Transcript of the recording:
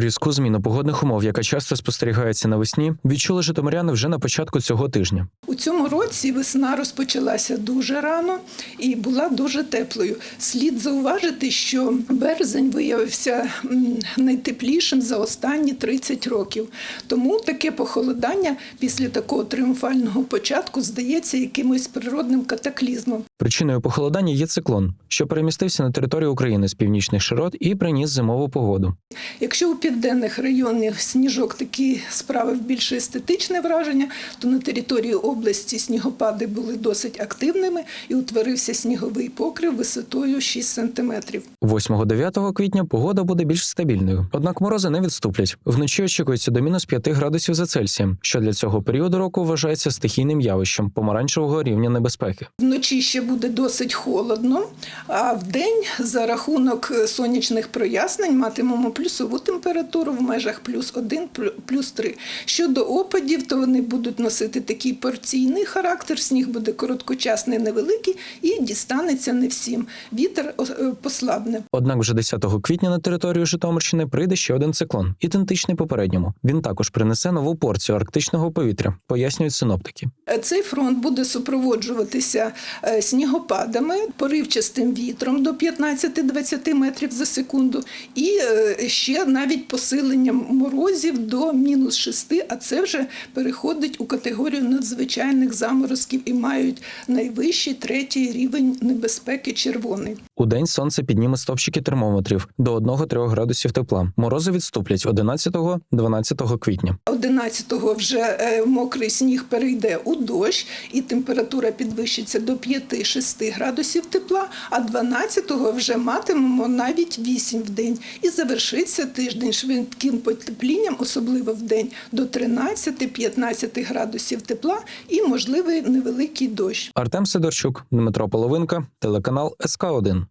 Різку зміну погодних умов, яка часто спостерігається навесні, відчули житомиряни вже на початку цього тижня. У цьому році весна розпочалася дуже рано і була дуже теплою. Слід зауважити, що березень виявився найтеплішим за останні 30 років. Тому таке похолодання після такого тріумфального початку здається якимось природним катаклізмом. Причиною похолодання є циклон, що перемістився на територію України з північних широт і приніс зимову погоду. Якщо у південних районах сніжок такі справив більше естетичне враження, то на території області снігопади були досить активними і утворився сніговий покрив висотою 6 сантиметрів. 8-9 квітня погода буде більш стабільною. Однак морози не відступлять. Вночі очікується до мінус 5 градусів за Цельсієм, що для цього періоду року вважається стихійним явищем помаранчевого рівня небезпеки. Вночі ще буде досить холодно, а вдень за рахунок е, сонячних прояснень матимемо плюсову температуру в межах плюс 1, плюс 3. Щодо опадів, то вони будуть носити такий порційний характер. Сніг буде короткочасний, невеликий і дістанеться не всім. Вітер е, послабне. Однак вже 10 квітня на територію Житомирщини прийде ще один циклон, ідентичний попередньому. Він також принесе нову порцію арктичного повітря, пояснюють синоптики. Е, Цей фронт буде супроводжуватися е, снігопадами, поривчастим вітром до 15-20 метрів за секунду, і ще навіть посиленням морозів до мінус 6, а це вже переходить у категорію надзвичайних заморозків і мають найвищий третій рівень небезпеки червоний. У день сонце підніме стопчики термометрів до 1-3 градусів тепла. Морози відступлять 11-12 квітня. 11-го вже е, мокрий сніг перейде у дощ, і температура підвищиться до 5-6 градусів тепла, а 12-го вже матимемо навіть 8 в день. І завершиться тиждень швидким потеплінням, особливо в день, до 13-15 градусів тепла і можливий невеликий дощ. Артем Сидорчук, Дмитро Половинка, телеканал СК 1